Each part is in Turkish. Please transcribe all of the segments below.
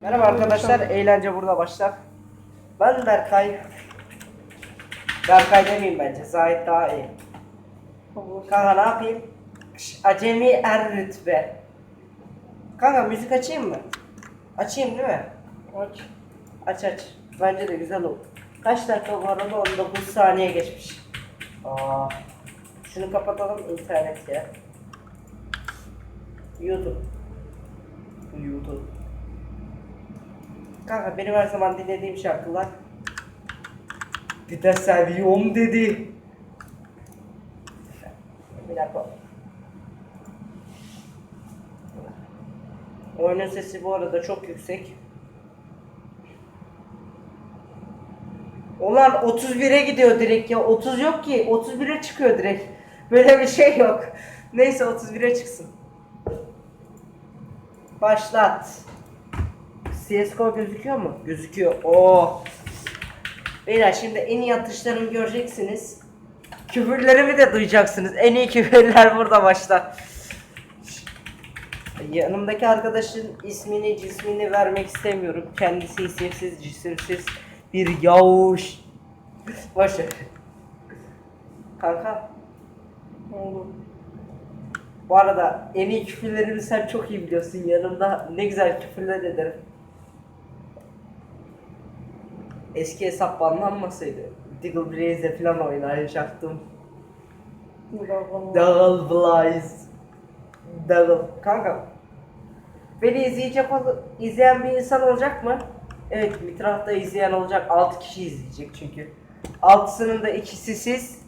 Merhaba arkadaşlar, eğlence burada başlar. Ben Berkay. Berkay demeyeyim bence, Zahit daha iyi. Kanka ne yapayım? Acemi er rütbe. Kanka müzik açayım mı? Açayım değil mi? Aç. Aç aç. Bence de güzel oldu. Kaç dakika bu arada? 19 saniye geçmiş. Aa. Şunu kapatalım internet ya. YouTube. YouTube. Kanka benim her zaman dinlediğim şarkılar. De seviyorum dedi. Bir dakika. Oyunun sesi bu arada çok yüksek. Ulan 31'e gidiyor direkt ya. 30 yok ki. 31'e çıkıyor direkt. Böyle bir şey yok. Neyse 31'e çıksın. Başlat. CSGO gözüküyor mu? Gözüküyor. Oo. Beyler şimdi en iyi atışlarımı göreceksiniz. Küfürlerimi de duyacaksınız. En iyi küfürler burada başta. Yanımdaki arkadaşın ismini cismini vermek istemiyorum. Kendisi isimsiz cisimsiz bir yavuş. Boş ver. Kanka Oğlum. bu arada en iyi küfürlerimi sen çok iyi biliyorsun. Yanımda ne güzel küfürler ederim. Eski hesap banlanmasaydı Diggle Blaze'e falan oynayacaktım. Double Blaze. Double. Kanka. Beni izleyecek izleyen bir insan olacak mı? Evet, Mitrah'ta izleyen olacak. 6 kişi izleyecek çünkü. 6'sının da ikisi siz.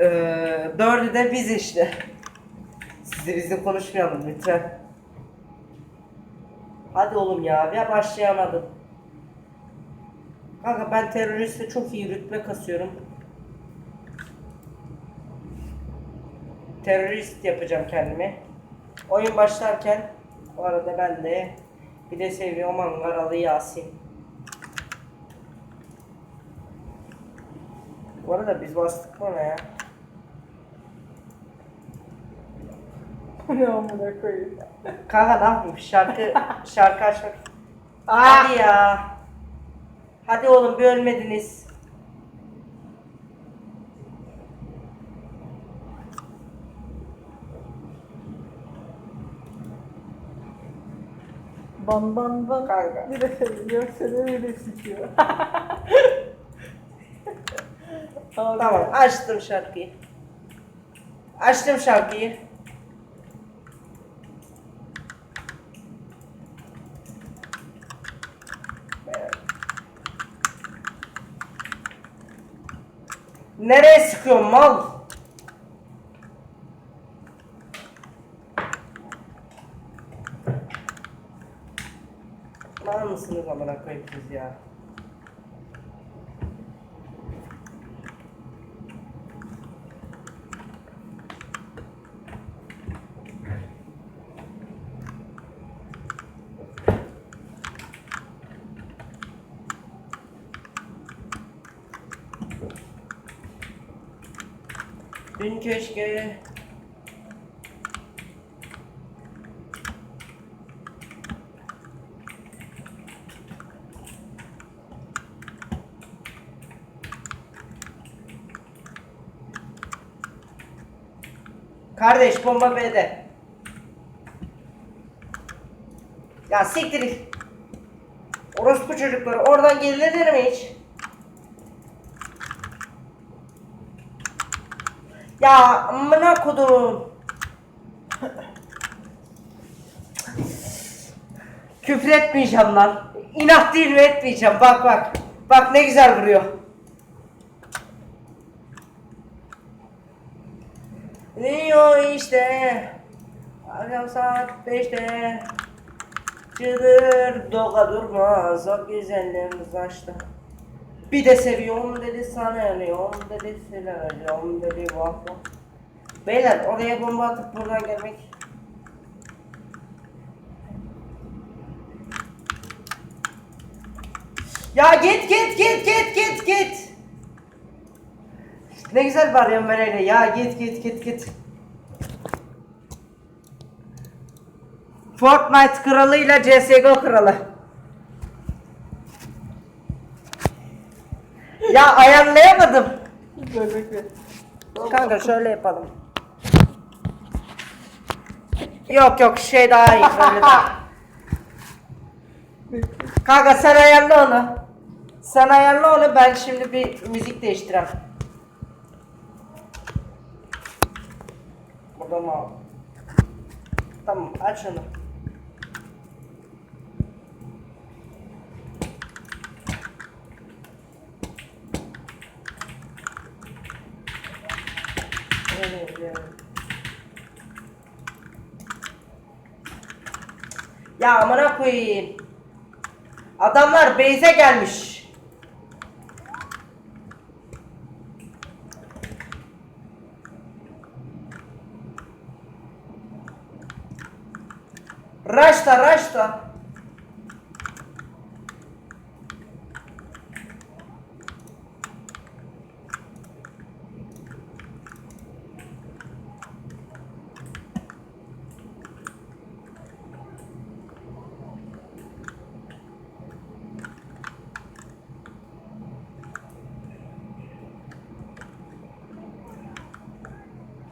Ee, dördü de biz işte. Sizi bizle konuşmayalım lütfen. Hadi oğlum ya, ya başlayamadım. Kanka ben teröriste çok iyi rütbe kasıyorum. terörist yapacağım kendimi. Oyun başlarken bu arada ben de bir de seviyorum Ankaralı Yasin. Bu arada biz bastık bana ya. Ne amına koyayım. Kanka ne yapayım şarkı şarkı açmak. Hadi ya. Hadi oğlum bir ölmediniz. Ban ban ban. Kanka. Bir de bir de sikiyor. Tamam açtım şarkıyı. Açtım şarkıyı. Nereye sıkıyorsun mal? Mal mısınız amına koyayım ya? Dün keşke Kardeş bomba B'de. Ya siktir. Orospu çocukları oradan gelirler mi hiç? Ya amına kodum. Küfür etmeyeceğim lan. İnat değil mi etmeyeceğim. Bak bak. Bak ne güzel vuruyor. Diyor işte. Akşam saat 5'te. Çıldır doga durmaz o güzelim saçta. Bir de seviyorum dedi sanıyorum dedi silahım dedi vah vah. Beyler oraya bomba atıp buradan gelmek. Ya git git git git git git. Ne güzel bağırıyorum ben öyle ya git git git git. Fortnite kralıyla CSGO kralı. Ya ayarlayamadım. Dur bekle. Kanka şöyle yapalım. Yok yok şey daha iyi böyle daha. Kanka sen ayarla onu. Sen ayarla onu ben şimdi bir müzik değiştireyim. Burada mı? Tamam aç onu. Evet, evet. Ya amına koyayım. Adamlar base'e gelmiş. Raşta raşta.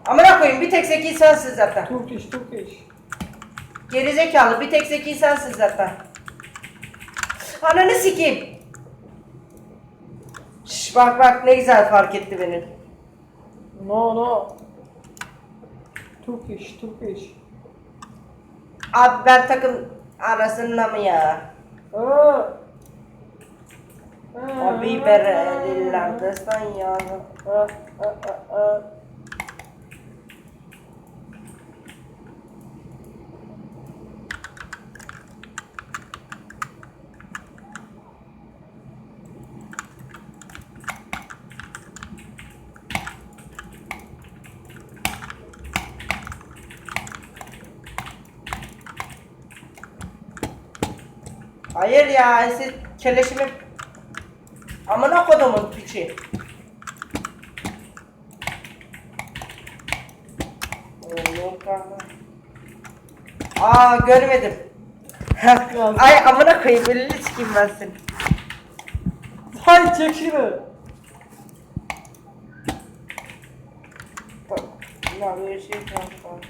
Amına koyayım bir tek zeki sensin zaten. Türk iş, Türk iş. Gerizekalı bir tek zeki sensin zaten. Ananı sikeyim. Şş, bak bak ne güzel fark etti beni. No, no. Türk iş, Türk iş. Abi ben takım arasında mı ya? Aa. Abi berelilerde sen ya. Aa, aa, aa, Hayır ya siz keleşimi Amına kodumun piçi. Aa görmedim. Ay amına koyayım elini sikeyim ben seni. Hay çek şunu. Ya böyle şey kanka.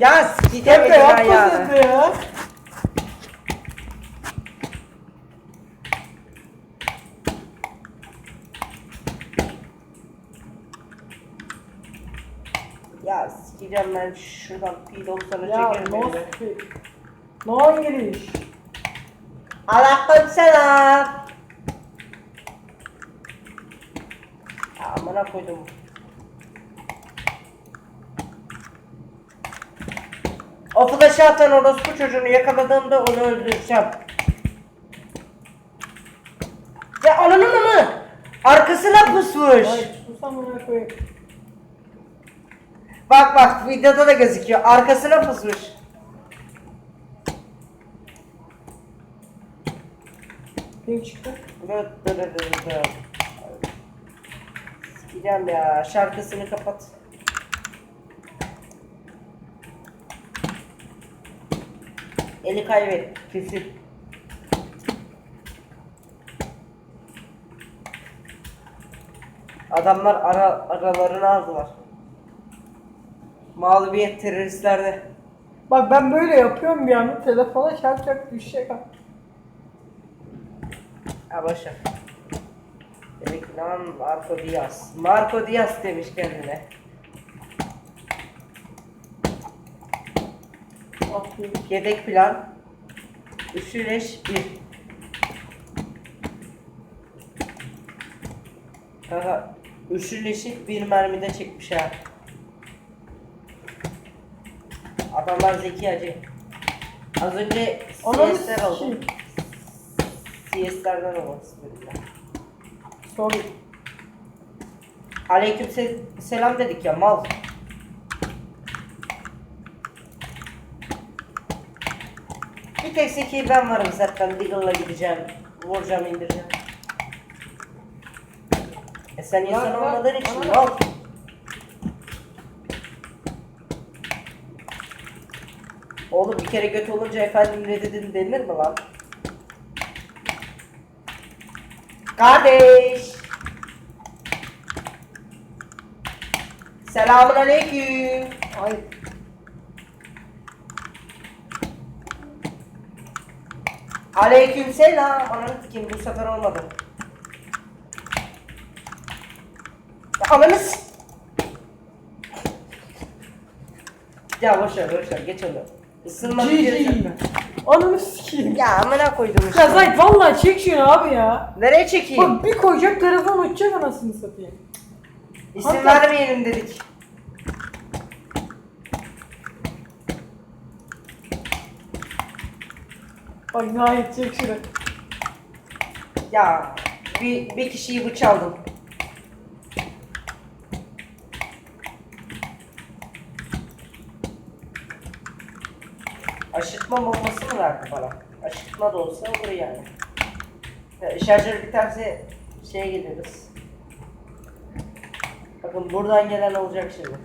Ya sikeceğim Kanka elinden yapma ya. sen de ya. Ya sikeceğim ben şuradan P90'ı Ya çekerim no elime. speak. No English. Aleyküm selam. Ya amına koydum. O flash'ı atan orospu çocuğunu yakaladığımda onu öldüreceğim. Ya ananın mı? Arkasına pusmuş. Ay koyayım. Bak bak videoda da gözüküyor. Arkasına pusmuş. Ping çıktı. Dı dı dı dı dı. Sikeceğim ya. Şarkısını kapat. Eli kaybet. Kesin. Adamlar ara, aralarını aldılar. Mağlubiyet teröristlerde. Bak ben böyle yapıyorum bir anda telefona şak şak düşecek. ha. Ha boşver. Dedik lan Marco Diaz. Marco Diaz demiş kendine. Yedek plan. Üçlü leş bir. Kanka üçlü leşi bir mermide çekmiş ha. Adamlar zeki acı. Az önce CS'ler oldu. CS'lerden olması bölümler. Sorry. Aleyküm se- selam dedik ya mal. Bir tek zeki ben varım zaten. Deagle'la gideceğim. Vuracağım indireceğim. E sen insan var, olmadığın için al. Oğlum bir kere göt olunca efendim ne dedin denir mi lan? Kardeş. Selamun aleyküm. Ay Aleyküm selam. Ananı sikeyim bu sefer olmadı. Ya Ananı s- Ya boşver boşver geç onu. Isınma bir kere çekme. Ananı sikeyim. Ya amına koydum işte. Ya Zahit vallahi çek şunu abi ya. Nereye çekeyim? Bak bir koyacak telefon uçacak anasını satayım. İsim Hatta- vermeyelim dedik. Bak Zahit çek şunu. Ya bir, bir kişiyi bıçaldım. Aşırtma bombası mı verdi bana? Aşırtma da olsa olur yani. Ya, Şarjör biterse şeye geliriz. Bakın buradan gelen olacak şimdi.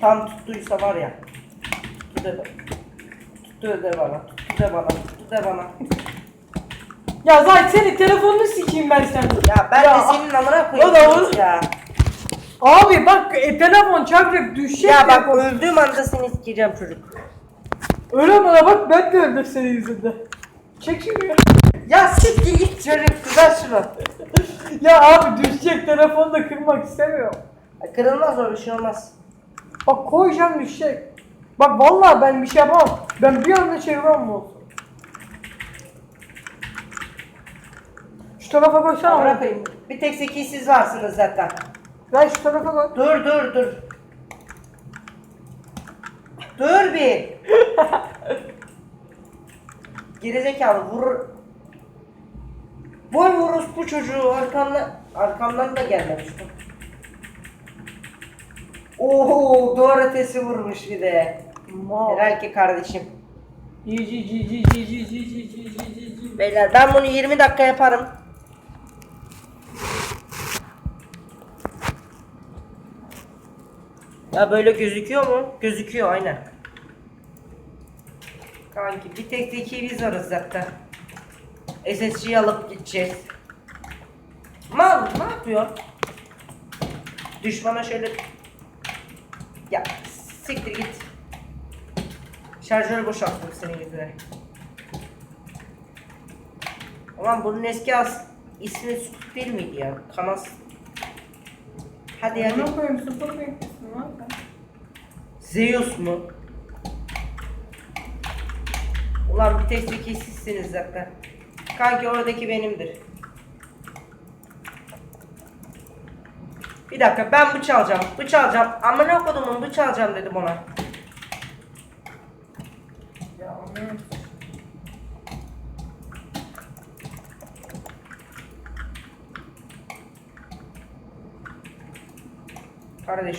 Tam tuttuysa var ya. Tuttu de, tuttu de bana, tuttu de bana, tuttu de bana. Ya Zahit senin telefonunu sikeyim ben senin. Ya ben de senin amına o da koyayım olur. ya. Abi bak e, telefon çarpacak düşecek. Ya bak telefon. öldüğüm anda seni sikeceğim çocuk. Öyle mi la bak ben de öldüm senin yüzünden. Çek şunu ya. Ya siktir git çocuk güzel şunu. Ya abi düşecek telefonu da kırmak istemiyorum. Ya Kırılmaz bir şey olmaz. Bak koyacağım düşecek. Bak vallahi ben bir şey yapamam. Ben bir anda çevirmem olsun? Şu tarafa koysana. Amına koyayım. Bir tek zeki siz varsınız zaten. Lan şu tarafa koy. Dur dur dur. Dur bir. Gerizekalı vurur. Boy vurur bu çocuğu arkamdan arkamdan da gelmemiş bu. Oo duvar ötesi vurmuş bir de. Mal. Helal ki kardeşim. Beyler ben bunu 20 dakika yaparım. Ya böyle gözüküyor mu? Gözüküyor aynen. Kanki bir tek zeki biz varız zaten. SSG'yi alıp gideceğiz. Mal ne yapıyor? Düşmana şöyle... Ya siktir git. Şarjörü boşalttım senin yüzüne. Ulan bunun eski as ismi Scoot değil miydi ya? Kanas. Hadi hadi. Amına koyayım sıfır. Zeus mu? Ulan bir tek zeki sizsiniz zaten. Kanki oradaki benimdir. Bir dakika ben bıçak alacağım. Bıçak alacağım. Amına kodumun bıçak alacağım dedim ona. Парадиш.